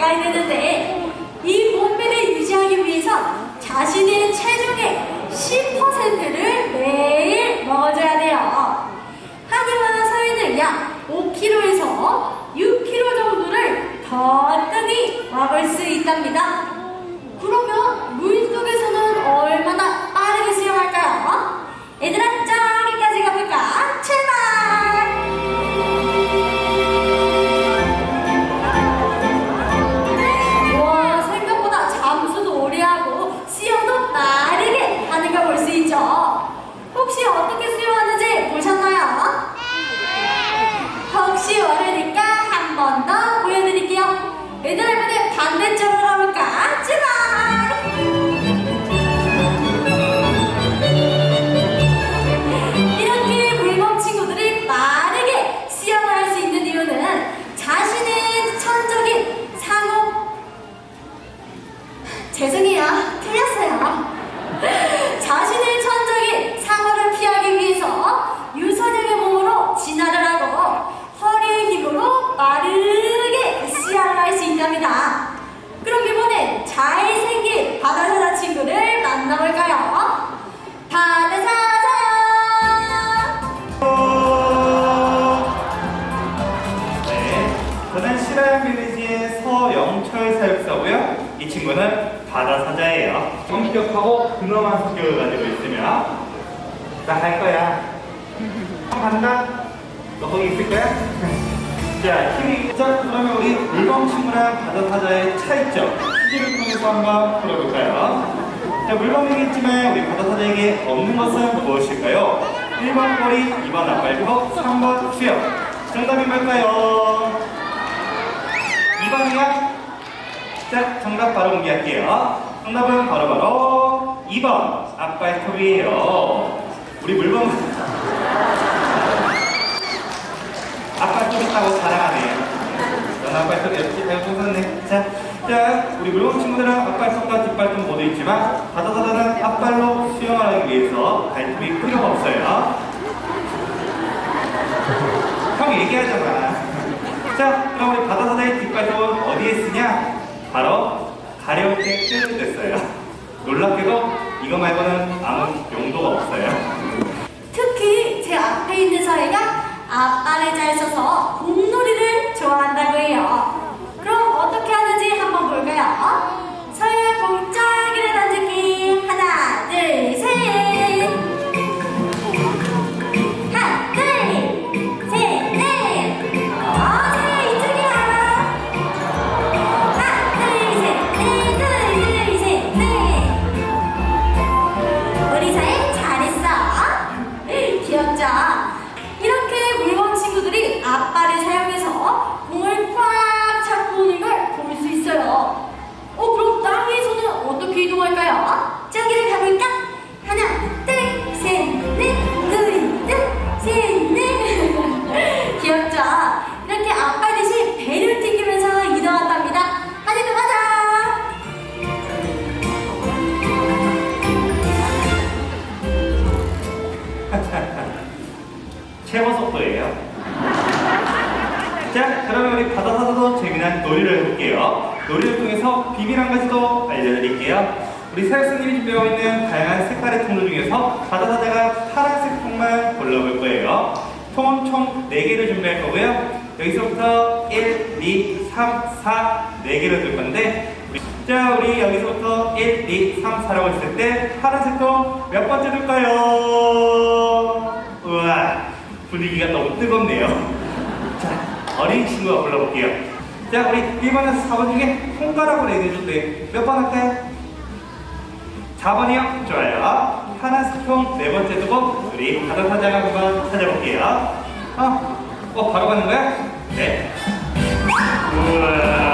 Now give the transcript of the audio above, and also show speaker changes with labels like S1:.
S1: 가까이 되는데 이 몸매를 유지하기 위해서 자신의 체중의 10%를 매일 먹어줘야 돼요. 하기와 서희는 약 5kg에서 6kg 정도를 더 먹을 수 있답니다. 그러면 물 속에서는 얼마나 빠르게 수영할까요? 얘들아 얘들아 이번에 반대쪽으로 바다
S2: 사자예요. 성격하고 근엄한 성격을 가지고 있으며 나갈 거야. 형 간다. 너 거기 있을 거야? 자, 힘이 자 그러면 우리 물범 친구랑 바다 사자의 차이점 퀴즈를 통해서 한번 풀어볼까요? 자, 물범이겠지만 우리 바다 사자에게 없는 것은 무엇일까요? 1번 꼬리, 2번 앞발굽, 3번 수염. 정답이 뭘까요? 2번이요? 자, 정답 바로 공개할게요. 정답은 바로바로 2번 앞발톱이에요. 우리 물범 앞발톱 있다고 자랑하네요. 넌 앞발톱이 없지? 잘 웃었네. 자, 자, 우리 물범 친구들은 앞발톱과 뒷발톱 모두 있지만 바다사자는 앞발로 수영을 하기 위해서 발톱이 필요가 없어요. 형 얘기하잖아. 자, 그럼 우리 바다사자의 뒷발톱은 어디에 쓰냐? 바로 데 써요. 놀랍게도 이거 말고는 아무 용도가 없어요.
S1: 특히 제 앞에 있는 서희가 앞발을 잘 써서 공놀이를 좋아한다고 해요.
S2: 최고 속도예요. 자, 그러면 우리 바다사자도 재미난 놀이를 해볼게요. 놀이를 통해서 비밀 한 가지 더 알려드릴게요. 우리 사육사님이 준비하고 있는 다양한 색깔의 통들 중에서 바다사자가 파란색 통만 골라볼 거예요. 통은 총 4개를 준비할 거고요. 여기서부터 1, 2, 3, 4, 4개를 둘 건데 자, 우리 여기서부터 1, 2, 3, 4라고 했을 때 파란색 통몇 번째 둘까요? 우와, 분위기가 너무 뜨겁네요. 자, 어린 친구가 골라볼게요. 자, 우리 1번에서 4번 중에 손가락으로 얘기해줄때 몇 번 할까요? 4번이요? 좋아요. 파란색 통네 번째 두고 우리 바다 사장 한번 찾아볼게요. 어, 어, 바로 가는 거야? 네. 우와.